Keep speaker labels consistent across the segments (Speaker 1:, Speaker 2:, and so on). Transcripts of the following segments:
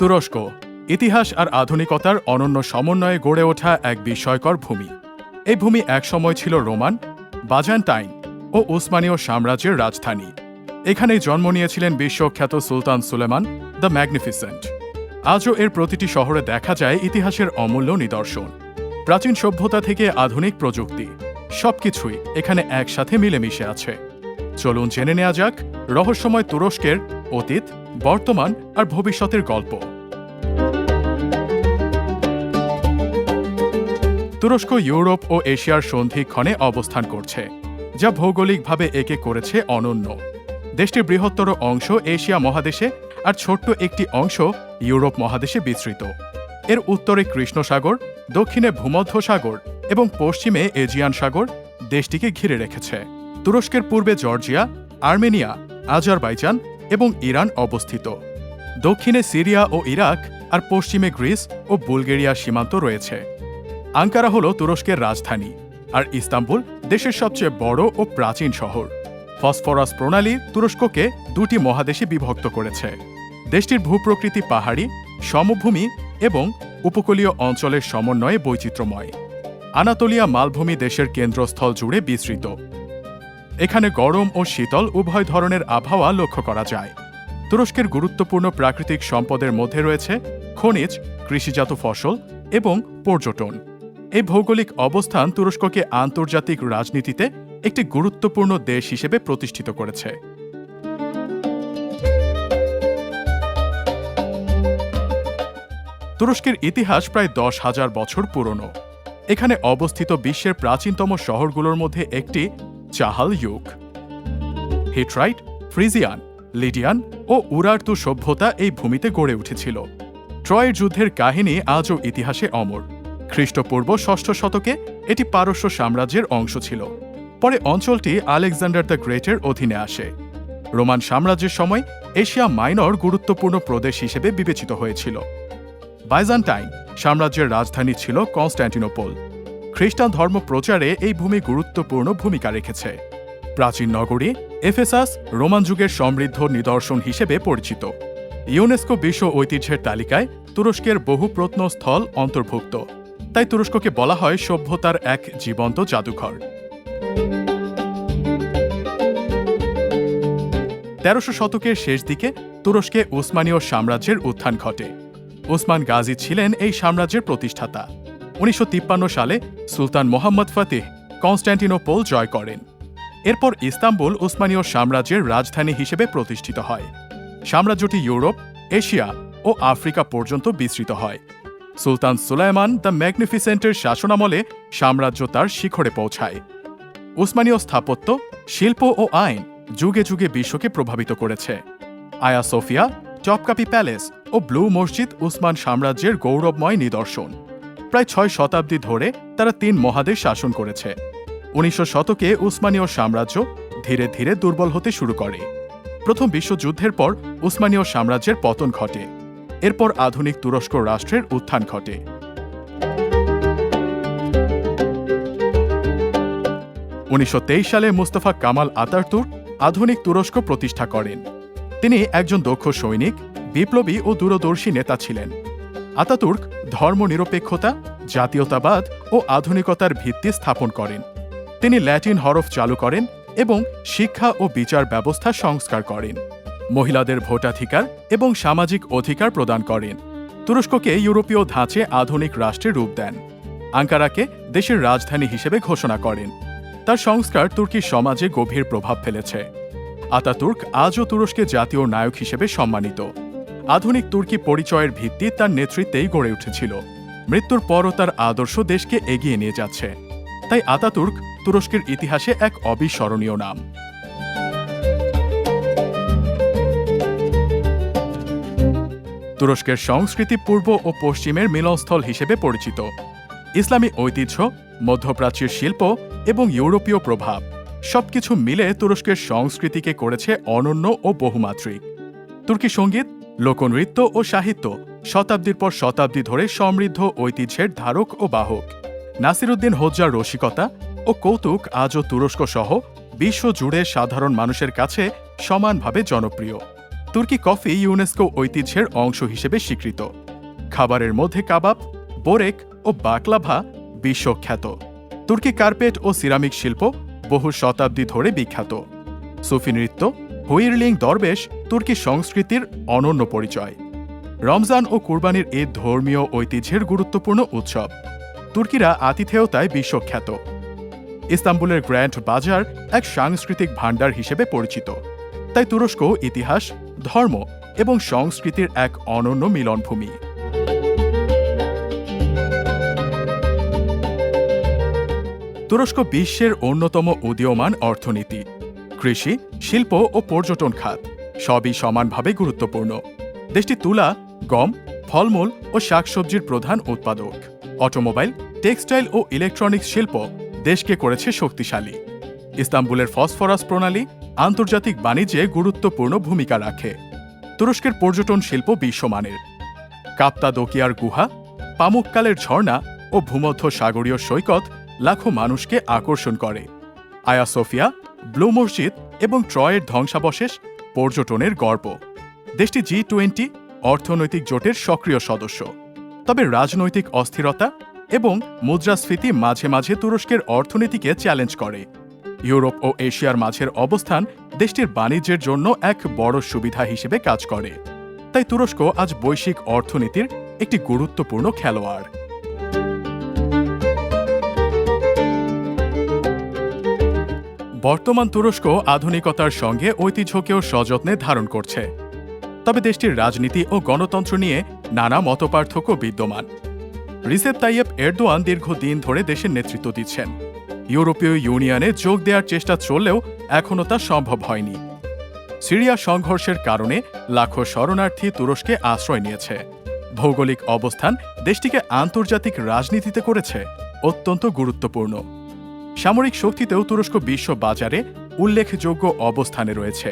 Speaker 1: তুরস্ক, ইতিহাস আর আধুনিকতার অনন্য সমন্বয়ে গড়ে ওঠা এক বিস্ময়কর ভূমি। এই ভূমি একসময় ছিল রোমান, বাজান্টাইন ও উসমানীয় সাম্রাজ্যের রাজধানী। এখানেই জন্ম নিয়েছিলেন বিশ্বখ্যাত সুলতান সুলেমান, দ্য ম্যাগনিফিসেন্ট। আজও এর প্রতিটি শহরে দেখা যায় ইতিহাসের অমূল্য নিদর্শন। প্রাচীন সভ্যতা থেকে আধুনিক প্রযুক্তি, সবকিছুই এখানে একসাথে মিলেমিশে আছে। চলুন জেনে নেওয়া যাক রহস্যময় তুরস্কের অতীত, বর্তমান আর ভবিষ্যতের গল্প। তুরস্ক, ইউরোপ ও এশিয়ার সন্ধিক্ষণে অবস্থান করছে, যা ভৌগোলিকভাবে একে করেছে অনন্য। দেশটির বৃহত্তর অংশ এশিয়া মহাদেশে আর ছোট্ট একটি অংশ ইউরোপ মহাদেশে বিস্তৃত। এর উত্তরে কৃষ্ণ সাগর দক্ষিণে ভূমধ্য সাগর এবং পশ্চিমে এজিয়ান সাগর দেশটিকে ঘিরে রেখেছে। তুরস্কের পূর্বে জর্জিয়া, আর্মেনিয়া, আজারবাইজান এবং ইরান অবস্থিত। দক্ষিণে সিরিয়া ও ইরাক আর পশ্চিমে গ্রিস ও বুলগেরিয়া সীমান্ত রয়েছে। আঙ্কারা হল তুরস্কের রাজধানী আর ইস্তাম্বুল দেশের সবচেয়ে বড় ও প্রাচীন শহর। ফসফরাস প্রণালী তুরস্ককে দুটি মহাদেশে বিভক্ত করেছে। দেশটির ভূপ্রকৃতি পাহাড়ি, সমভূমি এবং উপকূলীয় অঞ্চলের সমন্বয়ে বৈচিত্র্যময়। আনাতোলিয়া মালভূমি দেশের কেন্দ্রস্থল জুড়ে বিস্তৃত। এখানে গরম ও শীতল উভয় ধরনের আবহাওয়া লক্ষ্য করা যায়। তুরস্কের গুরুত্বপূর্ণ প্রাকৃতিক সম্পদের মধ্যে রয়েছে খনিজ, কৃষিজাত ফসল এবং পর্যটন। এই ভৌগোলিক অবস্থান তুরস্ককে আন্তর্জাতিক রাজনীতিতে একটি গুরুত্বপূর্ণ দেশ হিসেবে প্রতিষ্ঠিত করেছে। তুরস্কের ইতিহাস প্রায় দশ হাজার বছর পুরনো। এখানে অবস্থিত বিশ্বের প্রাচীনতম শহরগুলোর মধ্যে একটি চাহাল ইউক হিটরাইট ফ্রিজিয়ান লিডিয়ান ও উরার্তু সভ্যতা এই ভূমিতে গড়ে উঠেছিল। ট্রয়ের যুদ্ধের কাহিনী আজও ইতিহাসে অমর। খ্রিস্টপূর্ব ষষ্ঠ শতকে এটি পারস্য সাম্রাজ্যের অংশ ছিল। পরে অঞ্চলটি আলেকজান্ডার দ্য গ্রেটের অধীনে আসে। রোমান সাম্রাজ্যের সময় এশিয়া মাইনর গুরুত্বপূর্ণ প্রদেশ হিসেবে বিবেচিত হয়েছিল। বাইজান্টাইন সাম্রাজ্যের রাজধানী ছিল কনস্ট্যান্টিনোপল খ্রিস্টান ধর্ম প্রচারে এই ভূমি গুরুত্বপূর্ণ ভূমিকা রেখেছে। প্রাচীন নগরী, এফেসাস, রোমান যুগের সমৃদ্ধ নিদর্শন হিসেবে পরিচিত। ইউনেস্কো বিশ্ব ঐতিহ্যের তালিকায় তুরস্কের বহু প্রত্নস্থল অন্তর্ভুক্ত। তাই তুরস্ককে বলা হয় সভ্যতার এক জীবন্ত জাদুঘর। তেরোশো শতকের শেষ দিকে তুরস্কে উসমানীয় সাম্রাজ্যের উত্থান ঘটে। ওসমান গাজী ছিলেন এই সাম্রাজ্যের প্রতিষ্ঠাতা। উনিশশো তিপ্পান্ন সালে সুলতান মোহাম্মদ ফতেহ কনস্ট্যান্টিনোপোল জয় করেন। এরপর ইস্তাম্বুল উসমানীয় সাম্রাজ্যের রাজধানী হিসেবে প্রতিষ্ঠিত হয়। সাম্রাজ্যটি ইউরোপ, এশিয়া ও আফ্রিকা পর্যন্ত বিস্তৃত হয়। সুলতান সুলাইমান দ্য ম্যাগনিফিসেন্টের শাসনামলে সাম্রাজ্য তার শিখরে পৌঁছায়। উসমানীয় স্থাপত্য, শিল্প ও আইন যুগে যুগে বিশ্বকে প্রভাবিত করেছে। আয়া সোফিয়া টপকাপি প্যালেস ও ব্লু মসজিদ উসমান সাম্রাজ্যের গৌরবময় নিদর্শন। প্রায় ছয় শতাব্দী ধরে তারা তিন মহাদেশ শাসন করেছে। উনিশশো শতকে উসমানীয় সাম্রাজ্য ধীরে ধীরে দুর্বল হতে শুরু করে। প্রথম বিশ্বযুদ্ধের পর উসমানীয় সাম্রাজ্যের পতন ঘটে। এরপর আধুনিক তুরস্ক রাষ্ট্রের উত্থান ঘটে। উনিশশো তেইশ সালে মুস্তফা কামাল আতারতুর্ক আধুনিক তুরস্ক প্রতিষ্ঠা করেন। তিনি একজন দক্ষ সৈনিক, বিপ্লবী ও দূরদর্শী নেতা ছিলেন। আতাতুর্ক ধর্মনিরপেক্ষতা, জাতীয়তাবাদ ও আধুনিকতার ভিত্তি স্থাপন করেন। তিনি ল্যাটিন হরফ চালু করেন এবং শিক্ষা ও বিচার ব্যবস্থা সংস্কার করেন। মহিলাদের ভোটাধিকার এবং সামাজিক অধিকার প্রদান করেন। তুরস্ককে ইউরোপীয় ধাঁচে আধুনিক রাষ্ট্রে রূপ দেন। আঙ্কারাকে দেশের রাজধানী হিসেবে ঘোষণা করেন। তার সংস্কার তুর্কি সমাজে গভীর প্রভাব ফেলেছে। আতাতুর্ক আজও তুরস্কে জাতীয় নায়ক হিসেবে সম্মানিত। আধুনিক তুর্কি পরিচয়ের ভিত্তি তার নেতৃত্বেই গড়ে উঠেছিল। মৃত্যুর পরও তার আদর্শ দেশকে এগিয়ে নিয়ে যাচ্ছে। তাই আতাতুর্ক তুরস্কের ইতিহাসে এক অবিস্মরণীয় নাম। তুরস্কের সংস্কৃতি পূর্ব ও পশ্চিমের মিলনস্থল হিসেবে পরিচিত। ইসলামী ঐতিহ্য, মধ্যপ্রাচ্যের শিল্প এবং ইউরোপীয় প্রভাব সবকিছু মিলে তুরস্কের সংস্কৃতিকে করেছে অনন্য ও বহুমাত্রিক। তুর্কি সংগীত লোকনৃত্য ও সাহিত্য শতাব্দীর পর শতাব্দী ধরে সমৃদ্ধ ঐতিহ্যের ধারক ও বাহক। নাসিরুদ্দিন হোজ্জার রসিকতা ও কৌতুক আজও তুরস্ক সহ বিশ্ব জুড়ে সাধারণ মানুষের কাছে সমানভাবে জনপ্রিয়। তুর্কি কফি ইউনেস্কো ঐতিহ্যের অংশ হিসেবে স্বীকৃত। খাবারের মধ্যে কাবাব, বোরেক ও বাকলাভা বিশ্বখ্যাত। তুর্কি কার্পেট ও সিরামিক শিল্প বহু শতাব্দী ধরে বিখ্যাত। সুফি নৃত্য হুইরলিং দরবেশ তুর্কি সংস্কৃতির অনন্য পরিচয়। রমজান ও কুরবানির ঈদ ধর্মীয় ঐতিহ্যের গুরুত্বপূর্ণ উৎসব। তুর্কিরা আতিথেয়তায় বিশ্বখ্যাত। ইস্তাম্বুলের গ্র্যান্ড বাজার এক সাংস্কৃতিক ভাণ্ডার হিসেবে পরিচিত। তাই তুরস্ক ইতিহাস, ধর্ম এবং সংস্কৃতির এক অনন্য মিলনভূমি। তুরস্ক বিশ্বের অন্যতম উদীয়মান অর্থনীতি। কৃষি, শিল্প ও পর্যটন খাত, সবই সমানভাবে গুরুত্বপূর্ণ। দেশটি তুলা, গম, ফলমূল ও শাকসবজির প্রধান উৎপাদক। অটোমোবাইল, টেক্সটাইল ও ইলেকট্রনিক্স শিল্প দেশকে করেছে শক্তিশালী। ইস্তাম্বুলের ফসফরাস প্রণালী আন্তর্জাতিক বাণিজ্যে গুরুত্বপূর্ণ ভূমিকা রাখে। তুরস্কের পর্যটন শিল্প বিশ্বমানের। কাপ্তাদোকিয়ার গুহা, পামুককালের ঝর্ণা ও ভূমধ্য সাগরীয় সৈকত লাখো মানুষকে আকর্ষণ করে। আয়া সোফিয়া ব্লু মসজিদ এবং ট্রয়ের ধ্বংসাবশেষ পর্যটনের গর্ব। দেশটি জি টোয়েন্টি অর্থনৈতিক জোটের সক্রিয় সদস্য। তবে রাজনৈতিক অস্থিরতা এবং মুদ্রাস্ফীতি মাঝে মাঝে তুরস্কের অর্থনীতিকে চ্যালেঞ্জ করে। ইউরোপ ও এশিয়ার মাঝের অবস্থান দেশটির বাণিজ্যের জন্য এক বড় সুবিধা হিসেবে কাজ করে। তাই তুরস্ক আজ বৈশ্বিক অর্থনীতির একটি গুরুত্বপূর্ণ খেলোয়াড়। বর্তমান তুরস্ক আধুনিকতার সঙ্গে ঐতিহ্যকেও সযত্নে ধারণ করছে। তবে দেশটির রাজনীতি ও গণতন্ত্র নিয়ে নানা মতপার্থক্য বিদ্যমান। রিসেপ তাইয়েব এরদোয়ান দীর্ঘদিন ধরে দেশের নেতৃত্ব দিচ্ছেন। ইউরোপীয় ইউনিয়নে যোগ দেওয়ার চেষ্টা চললেও এখনও তা সম্ভব হয়নি। সিরিয়া সংঘর্ষের কারণে লাখো শরণার্থী তুরস্কে আশ্রয় নিয়েছে। ভৌগোলিক অবস্থান দেশটিকে আন্তর্জাতিক রাজনীতিতে করেছে অত্যন্ত গুরুত্বপূর্ণ। সামরিক শক্তিতেও তুরস্ক বিশ্ব বাজারে উল্লেখযোগ্য অবস্থানে রয়েছে।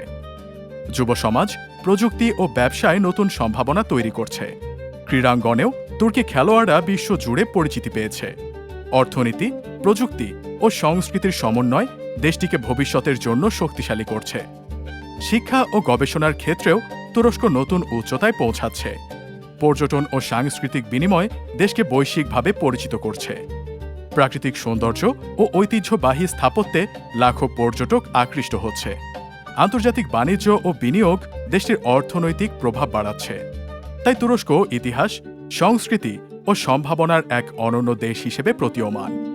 Speaker 1: যুব সমাজ, প্রযুক্তি ও ব্যবসায় নতুন সম্ভাবনা তৈরি করছে। ক্রীড়াঙ্গনেও তুর্কি খেলোয়াড়রা বিশ্ব জুড়ে পরিচিতি পেয়েছে। অর্থনীতি, প্রযুক্তি ও সংস্কৃতির সমন্বয় দেশটিকে ভবিষ্যতের জন্য শক্তিশালী করছে। শিক্ষা ও গবেষণার ক্ষেত্রেও তুরস্ক নতুন উচ্চতায় পৌঁছাচ্ছে। পর্যটন ও সাংস্কৃতিক বিনিময় দেশকে বৈশ্বিকভাবে পরিচিত করছে। প্রাকৃতিক সৌন্দর্য ও ঐতিহ্যবাহী স্থাপত্যে লাখো পর্যটক আকৃষ্ট হচ্ছে। আন্তর্জাতিক বাণিজ্য ও বিনিয়োগ দেশটির অর্থনৈতিক প্রভাব বাড়াচ্ছে। তাই তুরস্ক ইতিহাস, সংস্কৃতি ও সম্ভাবনার এক অনন্য দেশ হিসেবে প্রতীয়মান।